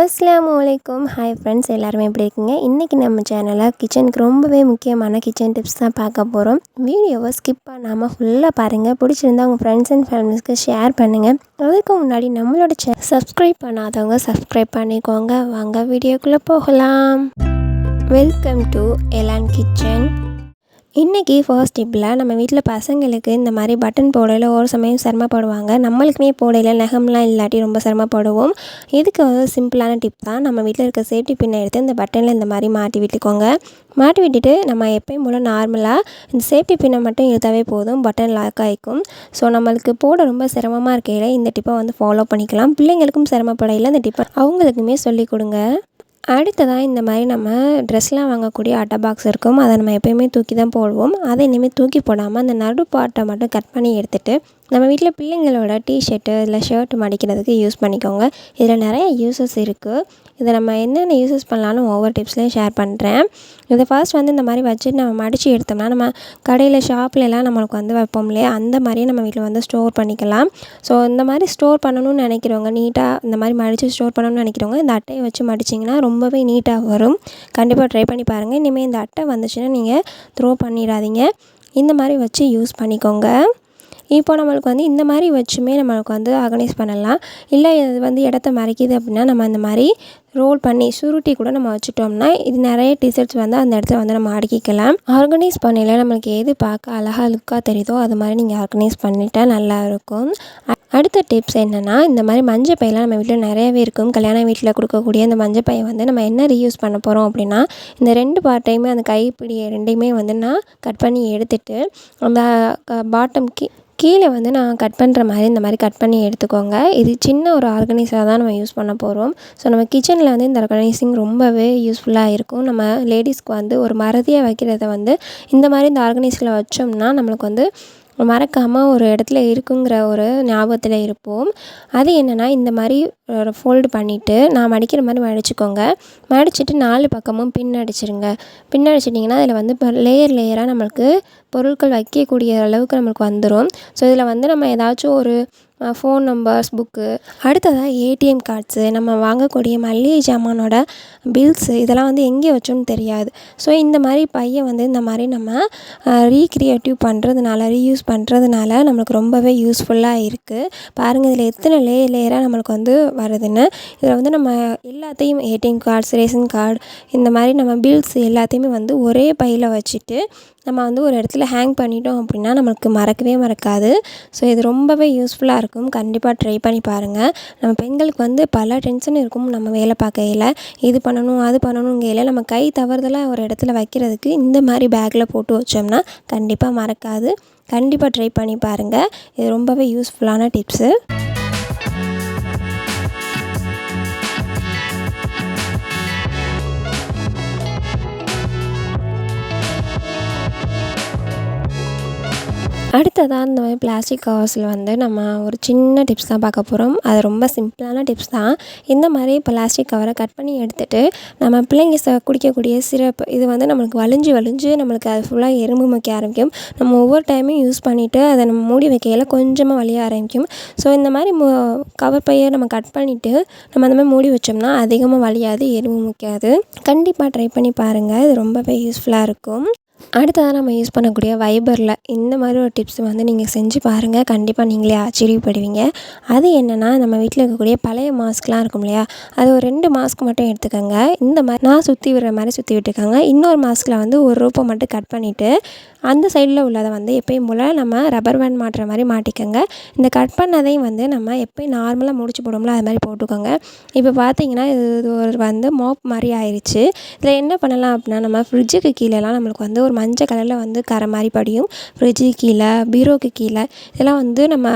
அஸ்ஸலாமு அலைக்கும் hi friends எல்லாருமே எப்படி இருக்கீங்க? இன்றைக்கி நம்ம சேனலில் கிச்சனுக்கு ரொம்பவே முக்கியமான கிச்சன் டிப்ஸ் தான் பார்க்க போகிறோம் வீடியோவை ஸ்கிப் பண்ணாமல் ஃபுல்லாக பாருங்கள் பிடிச்சிருந்தா உங்கள் ஃப்ரெண்ட்ஸ் அண்ட் ஃபேமிலிஸ்க்கு ஷேர் பண்ணுங்கள் அதுக்கு முன்னாடி நம்மளோட சே சப்ஸ்கிரைப் பண்ணாதவங்க சப்ஸ்கிரைப் பண்ணிக்கோங்க. வாங்க வீடியோக்குள்ளே போகலாம். வெல்கம் டு எலான் கிச்சன் இன்றைக்கி ஃபர்ஸ்ட் டிப்பில் நம்ம வீட்டில் பசங்களுக்கு இந்த மாதிரி பட்டன் போடையில் ஒரு சமயம் சிரமப்படுவாங்க நம்மளுக்குமே போடையில் நகம்லாம் இல்லாட்டி ரொம்ப சிரமப்படுவோம் இதுக்கு வந்து சிம்பிளான டிப் தான். நம்ம வீட்டில் இருக்க சேஃப்டி பின்னை எடுத்து இந்த பட்டனில் இந்த மாதிரி மாட்டி விட்டுக்கோங்க. மாட்டி விட்டுட்டு நம்ம எப்பயும் போல் நார்மலாக இந்த சேஃப்டி பின்னை மட்டும் இழுத்தாவே போதும். பட்டன் லாக் ஆகிக்கும் ஸோ நம்மளுக்கு போட ரொம்ப சிரமமாக இருக்கையில் இந்த டிப்பை வந்து ஃபாலோ பண்ணிக்கலாம். பிள்ளைங்களுக்கும் சிரமப்படையில் இந்த டிப்பை அவங்களுக்குமே சொல்லிக் கொடுங்க. அடுத்ததாக இந்த மாதிரி நம்ம ட்ரெஸ்லாம் வாங்கக்கூடிய அட்டை பாக்ஸ் இருக்கும். அதை நம்ம எப்போயுமே தூக்கி தான் போடுவோம். அதை இனிமேல் தூக்கி போடாமல் அந்த நடு பாட்டை மட்டும் கட் பண்ணி எடுத்துகிட்டு நம்ம வீட்டில் பிள்ளைங்களோட டிஷர்ட்டு இல்லை ஷர்ட் மடிக்கிறதுக்கு யூஸ் பண்ணிக்கோங்க. இதில் நிறைய யூசஸ் இருக்குது இதை நம்ம என்னென்ன யூசஸ் பண்ணலான்னு ஒவ்வொரு டிப்ஸ்லேயும் ஷேர் பண்ணுறேன் இதை ஃபர்ஸ்ட் வந்து இந்த மாதிரி வச்சு நம்ம மடித்து எடுத்தோம்னா நம்ம கடையில் ஷாப்லலாம் நம்மளுக்கு வந்து வைப்போம் இல்லையா? அந்த மாதிரியே நம்ம வீட்டில் வந்து ஸ்டோர் பண்ணிக்கலாம். ஸோ இந்த மாதிரி ஸ்டோர் பண்ணணும்னு நினைக்கிறவங்க நீட்டாக இந்த மாதிரி மடித்து ஸ்டோர் பண்ணணும்னு நினைக்கிறவங்க இந்த அட்டையை வச்சு மடிச்சிங்கன்னா ரொம்பவே நீட்டாக வரும். கண்டிப்பாக ட்ரை பண்ணி பாருங்கள் இனிமேல் இந்த அட்டை வந்துச்சுன்னா நீங்கள் த்ரோ பண்ணிடாதீங்க. இந்த மாதிரி வச்சு யூஸ் பண்ணிக்கோங்க. இப்போ நம்மளுக்கு வந்து இந்த மாதிரி வச்சுமே நம்மளுக்கு வந்து ஆர்கனைஸ் பண்ணலாம். இல்லை இது வந்து இடத்த மறைக்குது அப்படின்னா நம்ம அந்த மாதிரி ரோல் பண்ணி சுருட்டி கூட நம்ம வச்சுட்டோம்னா இது நிறைய டிஷர்ட்ஸ் வந்து அந்த இடத்துல வந்து நம்ம அடுக்கிக்கலாம். ஆர்கனைஸ் பண்ணையில் நம்மளுக்கு எது பார்க்க அழகாக லுக்காக தெரியுதோ அது மாதிரி நீங்கள் ஆர்கனைஸ் பண்ணிட்டா நல்லாயிருக்கும் அடுத்த டிப்ஸ் என்னென்னா இந்த மாதிரி மஞ்சள் பையெல்லாம் நம்ம வீட்டில் நிறையவே இருக்கும். கல்யாண வீட்டில் கொடுக்கக்கூடிய அந்த மஞ்சள் பையை வந்து நம்ம என்ன ரீயூஸ் பண்ண போகிறோம் அப்படின்னா இந்த ரெண்டு பார்ட்டையுமே அந்த கைப்பிடி ரெண்டையுமே வந்து நான் கட் பண்ணி எடுத்துட்டு அந்த பாட்டம் கீ கீழே வந்து நான் கட் பண்ணுற மாதிரி இந்த மாதிரி கட் பண்ணி எடுத்துக்கோங்க. இது சின்ன ஒரு ஆர்கனைஸாக தான் நம்ம யூஸ் பண்ண போகிறோம் ஸோ நம்ம கிச்சனில் வந்து இந்த ஆர்கனைசிங் ரொம்பவே யூஸ்ஃபுல்லாக இருக்கும். நம்ம லேடிஸ்க்கு வந்து ஒரு மறதியாக வைக்கிறத வந்து இந்த மாதிரி இந்த ஆர்கனைஸில் வச்சோம்னா நம்மளுக்கு வந்து மறக்காமல் ஒரு இடத்துல இருக்குங்கிற ஒரு ஞாபகத்தில் இருப்போம். அது என்னென்னா இந்த மாதிரி ஃபோல்டு பண்ணிவிட்டு நான் மடிக்கிற மாதிரி மடிச்சுக்கோங்க. மடிச்சுட்டு நாலு பக்கமும் பின் அடிச்சிருங்க பின் அடிச்சிட்டிங்கன்னா அதில் வந்து இப்போ லேயர் லேயராக நம்மளுக்கு பொருட்கள் வைக்கக்கூடிய அளவுக்கு நம்மளுக்கு வந்துடும் ஸோ இதில் வந்து நம்ம ஏதாச்சும் ஒரு ஃபோன் நம்பர்ஸ் புக்கு அடுத்ததாக ஏடிஎம் கார்ட்ஸு நம்ம வாங்கக்கூடிய மளிகை சாமானோட பில்ஸு இதெல்லாம் வந்து எங்கே வச்சோன்னு தெரியாது. ஸோ இந்த மாதிரி பையை வந்து இந்த மாதிரி நம்ம ரீக்ரியேட்டிவ் பண்ணுறதுனால ரீயூஸ் பண்ணுறதுனால நம்மளுக்கு ரொம்பவே யூஸ்ஃபுல்லாக இருக்குது பாருங்கள் இதில் எத்தனை லேயர் லேயராக நம்மளுக்கு வந்து வருதுன்னு. இதில் வந்து நம்ம எல்லாத்தையும் ஏடிஎம் கார்ட்ஸ் ரேஷன் கார்டு இந்த மாதிரி நம்ம பில்ஸ் எல்லாத்தையுமே வந்து ஒரே பையில் வச்சுட்டு நம்ம வந்து ஒரு இடத்துல ஹேங் பண்ணிட்டோம் அப்படின்னா நம்மளுக்கு மறக்கவே மறக்காது. ஸோ இது ரொம்பவே யூஸ்ஃபுல்லாக இருக்கும் கண்டிப்பாக ட்ரை பண்ணி பாருங்கள் நம்ம பெண்களுக்கு வந்து பல டென்ஷன் இருக்கும் நம்ம வேலை பார்க்கையில். இது பண்ணணும் அது பண்ணணுங்கையில் நம்ம கை தவறுதலாக ஒரு இடத்துல வைக்கிறதுக்கு இந்த மாதிரி பேக்கில் போட்டு வச்சோம்னா கண்டிப்பாக மறக்காது. கண்டிப்பாக ட்ரை பண்ணி பாருங்கள் இது ரொம்பவே யூஸ்ஃபுல்லான டிப்ஸு அடுத்ததாக இந்த மாதிரி பிளாஸ்டிக் கவர்ஸில் வந்து நம்ம ஒரு சின்ன டிப்ஸ் தான் பார்க்க போகிறோம் அது ரொம்ப சிம்பிளான டிப்ஸ் தான். இந்த மாதிரி பிளாஸ்டிக் கவரை கட் பண்ணி எடுத்துகிட்டு நம்ம பிள்ளைங்க ச குடிக்கக்கூடிய சிரப் இது வந்து நம்மளுக்கு வலிஞ்சு வலிஞ்சு நம்மளுக்கு அது ஃபுல்லாக எறும்பு மக்க ஆரம்பிக்கும். நம்ம ஒவ்வொரு டைமும் யூஸ் பண்ணிவிட்டு அதை நம்ம மூடி வைக்கையில் கொஞ்சமாக வலிய ஆரம்பிக்கும். ஸோ இந்த மாதிரி மு கவர் பையை நம்ம கட் பண்ணிவிட்டு நம்ம அந்த மாதிரி மூடி வச்சோம்னா அதிகமாக வலியாது எறும்பு முக்காது. கண்டிப்பாக ட்ரை பண்ணி பாருங்கள் இது ரொம்பவே யூஸ்ஃபுல்லாக இருக்கும். அடுத்ததாக நம்ம யூஸ் பண்ணக்கூடிய வைபரில் இந்த மாதிரி ஒரு டிப்ஸ் வந்து நீங்கள் செஞ்சு பாருங்கள் கண்டிப்பாக நீங்களே ஆச்சரியப்படுவீங்க. அது என்னென்னா நம்ம வீட்டில் இருக்கக்கூடிய பழைய மாஸ்க்லாம் இருக்கும் இல்லையா? அது ஒரு ரெண்டு மாஸ்க் மட்டும் எடுத்துக்கோங்க. இந்த மாதிரி நான் சுற்றி விடுற மாதிரி சுற்றி விட்டுக்கோங்க. இன்னொரு மாஸ்கில் வந்து ஒரு ரூப்பை மட்டும் கட் பண்ணிவிட்டு அந்த சைடில் உள்ளதை வந்து எப்பயும் போல் நம்ம ரப்பர் பேண்ட் மாட்டுற மாதிரி மாட்டிக்கோங்க. இந்த கட் பண்ணதையும் வந்து நம்ம எப்போயும் நார்மலாக முடிச்சு போடுவோம்ல அது மாதிரி போட்டுக்கோங்க. இப்போ பார்த்தீங்கன்னா இது ஒரு வந்து மாப் மாதிரி ஆயிடுச்சு இதில் என்ன பண்ணலாம் அப்படின்னா நம்ம ஃப்ரிட்ஜுக்கு கீழேலாம் நம்மளுக்கு வந்து ஒரு மஞ்சள் கலரில் வந்து கரை மாதிரி படியும். ஃப்ரிட்ஜுக்கு கீழே பீரோக்கு கீழே இதெல்லாம் வந்து நம்ம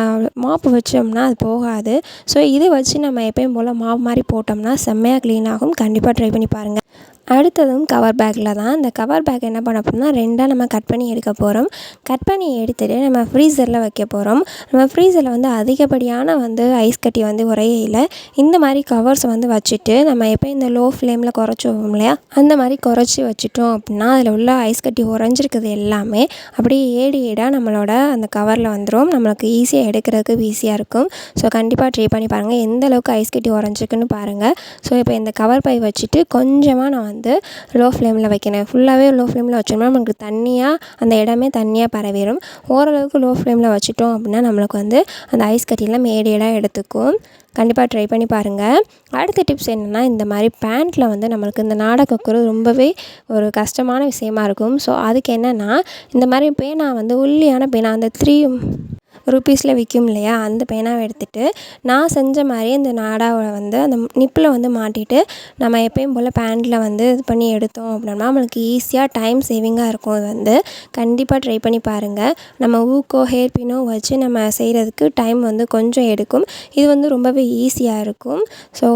மாப்பு வச்சோம்னா அது போகாது. ஸோ இதை வச்சு நம்ம எப்பயும் போல் மாவு மாதிரி போட்டோம்னா செம்மையாக க்ளீன் ஆகும். கண்டிப்பாக ட்ரை பண்ணி பாருங்கள் அடுத்ததும் கவர் பேக்கில் தான். இந்த கவர் பேக் என்ன பண்ண போகிறோம்னா ரெண்டாக நம்ம கட் பண்ணி எடுக்க போகிறோம் கட் பண்ணி எடுத்துகிட்டு நம்ம ஃப்ரீசரில் வைக்க போகிறோம் நம்ம ஃப்ரீசரில் வந்து அதிகப்படியான வந்து ஐஸ் கட்டி வந்து உரையில இந்த மாதிரி கவர்ஸ் வந்து வச்சுட்டு நம்ம எப்போ இந்த லோ ஃப்ளேமில் குறைச்சி வைப்போம் இல்லையா? அந்த மாதிரி குறைச்சி வச்சுட்டோம் அப்படின்னா அதில் உள்ள ஐஸ் கட்டி உறைஞ்சிருக்குது எல்லாமே அப்படியே ஏடு ஏடாக நம்மளோட அந்த கவரில் வந்துடும் நம்மளுக்கு ஈஸியாக எடுக்கிறதுக்கு ஈஸியாக இருக்கும். ஸோ கண்டிப்பாக ட்ரை பண்ணி பாருங்கள் எந்த அளவுக்கு ஐஸ் கட்டி உறைஞ்சிருக்குன்னு பாருங்கள் ஸோ இப்போ இந்த கவர் பை வச்சுட்டு கொஞ்சமாக நான் வந்து வந்து லோ ஃப்ளேமில் வைக்கணும் ஃபுல்லாகவே லோ ஃப்ளேமில் வச்சோம்னா நமக்கு தண்ணியாக அந்த இடமே தண்ணியாக பரவிடும் ஓரளவுக்கு லோ ஃப்ளேமில் வச்சுட்டோம் அப்படின்னா நம்மளுக்கு வந்து அந்த ஐஸ் கட்டிலாம் மேடியடாக எடுத்துக்கும். கண்டிப்பாக ட்ரை பண்ணி பாருங்கள் அடுத்த டிப்ஸ் என்னென்னா இந்த மாதிரி பேண்ட்டில் வந்து நம்மளுக்கு இந்த நாடா கொக்குறது ரொம்பவே ஒரு கஷ்டமான விஷயமா இருக்கும். ஸோ அதுக்கு என்னென்னா இந்த மாதிரி பேனா வந்து உள்ளியான பேனா அந்த த்ரீ ருப்பீஸில் விற்கும் இல்லையா? அந்த பேனாவை எடுத்துகிட்டு நான் செஞ்ச மாதிரி இந்த நாடாவை வந்து அந்த நிப்பில் வந்து மாட்டிட்டு நம்ம எப்பயும் போல் பேண்ட்டில் வந்து இது பண்ணி எடுத்தோம் அப்படின்னா நம்மளுக்கு ஈஸியாக டைம் சேவிங்காக இருக்கும். அது வந்து கண்டிப்பாக ட்ரை பண்ணி பாருங்கள் நம்ம ஊக்கோ ஹேர் பினோ வச்சு நம்ம செய்கிறதுக்கு டைம் வந்து கொஞ்சம் எடுக்கும். இது வந்து ரொம்பவே ஈஸியாக இருக்கும். ஸோ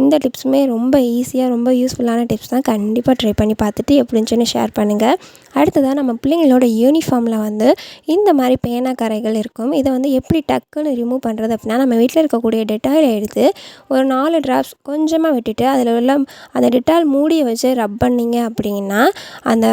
இந்த டிப்ஸுமே ரொம்ப ஈஸியாக ரொம்ப யூஸ்ஃபுல்லான டிப்ஸ் தான் கண்டிப்பாக ட்ரை பண்ணி பார்த்துட்டு எப்படின்னு ஷேர் பண்ணுங்கள் அடுத்ததாக நம்ம பிள்ளைங்களோட யூனிஃபார்மில் வந்து இந்த மாதிரி பேனா கரைகள் இருக்கும். இது வந்து எப்படி டக்குன்னு ரிமூவ் பண்ணுறது அப்படின்னா நம்ம வீட்டில் இருக்கக்கூடிய டெட்டாயில் எடுத்து ஒரு நாலு ட்ராப்ஸ் கொஞ்சமாக விட்டுட்டு அதில் உள்ள அந்த டெட்டால் மூடியை வச்சு ரப் பண்ணிங்க அப்படின்னா அந்த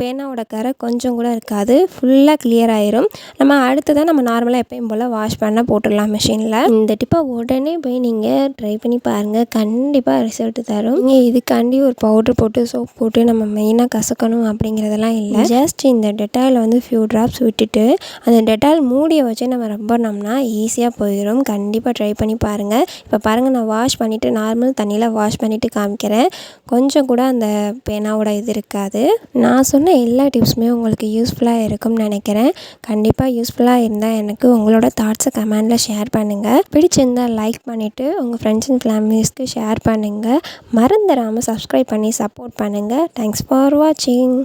பேனாவோட கரை கொஞ்சம் கூட இருக்காது. ஃபுல்லாக கிளியர் ஆயிரும். நம்ம அடுத்ததாக நம்ம நார்மலாக எப்பயும் போல் வாஷ் பண்ண போட்டுடலாம் மிஷினில் இந்த டிப்பை உடனே போய் நீங்கள் ட்ரை பண்ணி பாருங்கள் கண்டிப்பாக ரிசல்ட் தரும். நீங்கள் இதுக்காண்டி ஒரு பவுட்ரு போட்டு சோப் போட்டு நம்ம மெயினாக கசக்கணும் அப்படிங்கிறதெல்லாம் இல்லை. ஜஸ்ட் இந்த டெட்டாயில் வந்து ஃபியூ ட்ராப்ஸ் விட்டுட்டு அந்த டெட்டால் மூடியை வச்சு நம்ம ரப் பண்ணோம்னா ஈஸியாக போயிடும் கண்டிப்பாக ட்ரை பண்ணி பாருங்கள் இப்போ பாருங்கள் நான் வாஷ் பண்ணிவிட்டு நார்மல் தண்ணியில் வாஷ் பண்ணிவிட்டு காமிக்கிறேன். கொஞ்சம் கூட அந்த பேனாவோட இது இருக்காது. நான் சொன்ன எல்லா டிப்ஸுமே உங்களுக்கு யூஸ்ஃபுல்லாக இருக்கும்னு நினைக்கிறேன். கண்டிப்பாக யூஸ்ஃபுல்லாக இருந்தால் எனக்கு உங்களோட தாட்ஸை கமெண்டில் ஷேர் பண்ணுங்கள் பிடிச்சிருந்தால் லைக் பண்ணிவிட்டு உங்கள் ஃப்ரெண்ட்ஸ் அண்ட் ஃபேமிலிஸ்க்கு ஷேர் பண்ணுங்கள் மறந்துடாமல் சப்ஸ்கிரைப் பண்ணி சப்போர்ட் பண்ணுங்கள் தேங்க்ஸ் ஃபார் வாட்சிங்